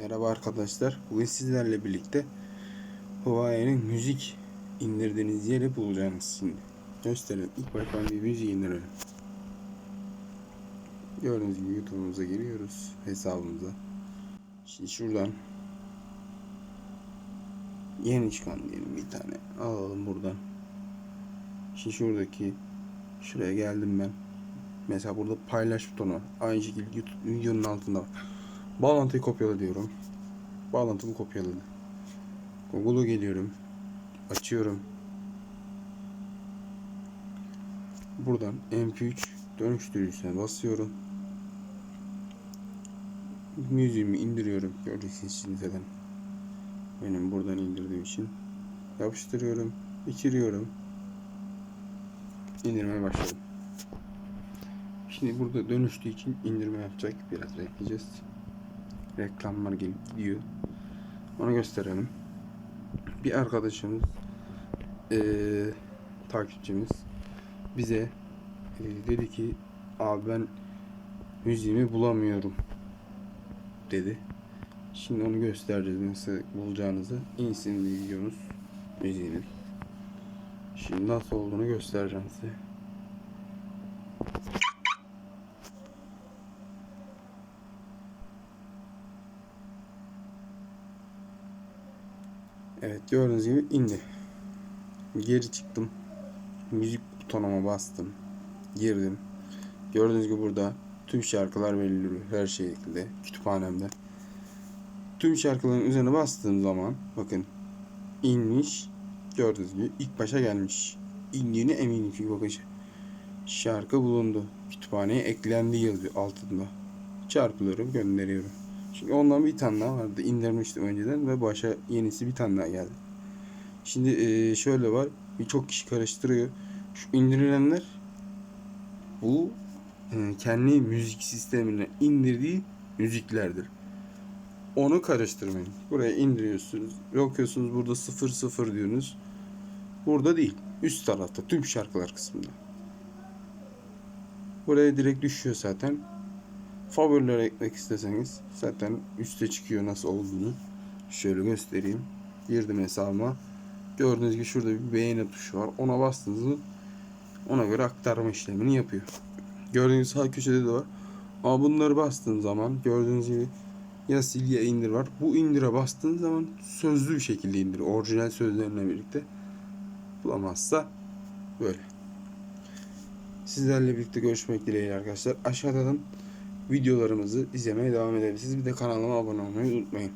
Merhaba arkadaşlar. Bugün sizlerle birlikte Huawei'nin müzik indirdiğiniz yeri bulacağınız şimdi. Gösterelim. İlk başta bir müziği indirelim. Gördüğünüz gibi YouTube'umuza giriyoruz. Hesabımıza. Şimdi şuradan yeni çıkan diyelim bir tane. Alalım buradan. Şimdi şuradaki şuraya geldim ben. Mesela burada paylaş butonu. Aynı şekilde YouTube videonun altında var. Bağlantıyı kopyala diyorum. Bağlantımı kopyaladı. Google'a geliyorum. Açıyorum. Buradan MP3 dönüştürücüsüne basıyorum. Müziğimi indiriyorum. Göreceksiniz şimdi zaten. Benim buradan indirdiğim için. Yapıştırıyorum. Bitiriyorum. İndirmeye başladım. Şimdi burada dönüştüğü için indirme yapacak. Biraz bekleyeceğiz. Reklamlar gelip gidiyor. Onu gösterelim. Bir arkadaşımız eee takipçimiz bize eee, dedi ki abi ben müziğimi bulamıyorum dedi. Şimdi onu göstereceğiz nasıl bulacağınızı. İnsin videomuz müziğinin. Şimdi nasıl olduğunu göstereceğim size. Evet gördüğünüz gibi indi. Geri çıktım. Müzik butonuma bastım. Girdim. Gördüğünüz gibi burada tüm şarkılar belirliyor her şekilde kütüphanemde. Tüm şarkıların üzerine bastığım zaman bakın inmiş. Gördüğünüz gibi ilk başa gelmiş. İndiğine eminim çünkü bakın şarkı bulundu. Kütüphaneye eklendi yazıyor altında. Çarpıyorum gönderiyorum. Şimdi ondan bir tane daha vardı. indirmiştim önceden ve başa yenisi bir tane daha geldi. Şimdi eee, şöyle var. Birçok kişi karıştırıyor. Şu indirilenler bu eee, kendi müzik sistemine indirdiği müziklerdir. Onu karıştırmayın. Buraya indiriyorsunuz. Bakıyorsunuz burada 00 diyorsunuz. Burada değil. Üst tarafta tüm şarkılar kısmında. Buraya direkt düşüyor zaten favorilere eklemek isteseniz zaten üste çıkıyor nasıl olduğunu. Şöyle göstereyim. Girdim hesabıma. Gördüğünüz gibi şurada bir beğeni tuşu var. Ona bastığınızda ona göre aktarma işlemini yapıyor. Gördüğünüz sağ köşede de var. Ama bunları bastığın zaman gördüğünüz gibi ya sil ya indir var. Bu indire bastığın zaman sözlü bir şekilde indir. Orijinal sözlerine birlikte. Bulamazsa böyle. Sizlerle birlikte görüşmek dileğiyle arkadaşlar. Aşağıdan videolarımızı izlemeye devam edebilirsiniz. Bir de kanalıma abone olmayı unutmayın.